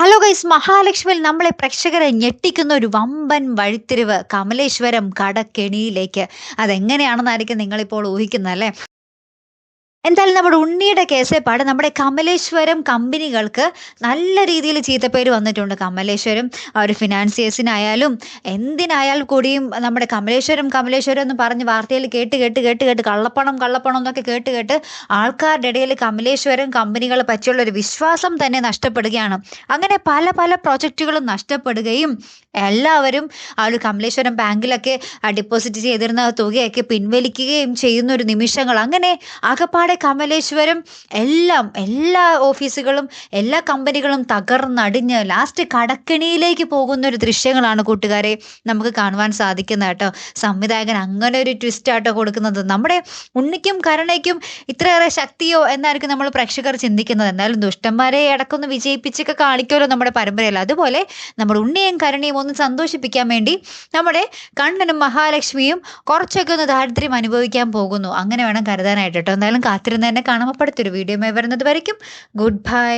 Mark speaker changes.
Speaker 1: Hello guys മഹാലക്ഷ്മിയിൽ നമ്മളെ പ്രേക്ഷകരെ ഞെട്ടിക്കുന്ന ഒരു വമ്പൻ വഴിത്തിരിവ് കമലേശ്വരം കടക്കെണിയിലേക്ക്. അതെങ്ങനെയാണെന്നായിരിക്കും നിങ്ങളിപ്പോൾ ഊഹിക്കുന്നത് അല്ലേ? എന്തായാലും നമ്മുടെ ഉണ്ണിയുടെ കേസേപ്പാട് പാട്. നമ്മുടെ കമലേശ്വരം കമ്പനികൾക്ക് നല്ല രീതിയിൽ ചീത്തപ്പേര് വന്നിട്ടുണ്ട്. കമലേശ്വരം ഒരു ഫിനാൻസിയേഴ്സിനായാലും എന്തിനായാലും കൂടിയും നമ്മുടെ കമലേശ്വരം കമലേശ്വരം എന്ന് പറഞ്ഞ് വാർത്തയിൽ കേട്ട് കേട്ട് കേട്ട് കേട്ട് കള്ളപ്പണം കള്ളപ്പണം എന്നൊക്കെ കേട്ട് കേട്ട് ആൾക്കാരുടെ ഇടയിൽ കമലേശ്വരം കമ്പനികളെ പറ്റിയുള്ള ഒരു വിശ്വാസം തന്നെ നഷ്ടപ്പെടുകയാണ്. അങ്ങനെ പല പല പ്രോജക്റ്റുകളും നഷ്ടപ്പെടുകയും എല്ലാവരും ആ ഒരു കമലേശ്വരം ബാങ്കിലൊക്കെ ഡിപ്പോസിറ്റ് ചെയ്തിരുന്ന തുകയൊക്കെ പിൻവലിക്കുകയും ചെയ്യുന്ന ഒരു നിമിഷങ്ങൾ. അങ്ങനെ ആകപ്പാടെ കമലേശ്വരം എല്ലാം എല്ലാ ഓഫീസുകളും എല്ലാ കമ്പനികളും തകർന്നടിഞ്ഞ് ലാസ്റ്റ് കടക്കിണിയിലേക്ക് പോകുന്ന ഒരു ദൃശ്യങ്ങളാണ് കൂട്ടുകാരെ നമുക്ക് കാണുവാൻ സാധിക്കുന്നത് കേട്ടോ. സംവിധായകൻ അങ്ങനെ ഒരു ട്വിസ്റ്റ് ആട്ടോ കൊടുക്കുന്നത്. നമ്മുടെ ഉണ്ണിക്കും കരുണയ്ക്കും ഇത്രയേറെ ശക്തിയോ എന്നായിരിക്കും നമ്മൾ പ്രേക്ഷകർ ചിന്തിക്കുന്നത്. എന്നാലും ദുഷ്ടന്മാരെ ഇടക്കൊന്ന് വിജയിപ്പിച്ചൊക്കെ കാണിക്കുമല്ലോ നമ്മുടെ പരമ്പരയിൽ. അതുപോലെ നമ്മുടെ ഉണ്ണിയും കരുണയും ഒന്ന് സന്തോഷിപ്പിക്കാൻ വേണ്ടി നമ്മുടെ കണ്ണനും മഹാലക്ഷ്മിയും കുറച്ചൊക്കെ ഒന്ന് ദാരിദ്ര്യം അനുഭവിക്കാൻ പോകുന്നു. അങ്ങനെ വേണം കരുതാനായിട്ട് കേട്ടോ. എന്തായാലും കാത്തിരുന്ന് തന്നെ കാണുമ്പോൾ അടുത്തൊരു വീഡിയോ വരുന്നത് വരയ്ക്കും. Good bye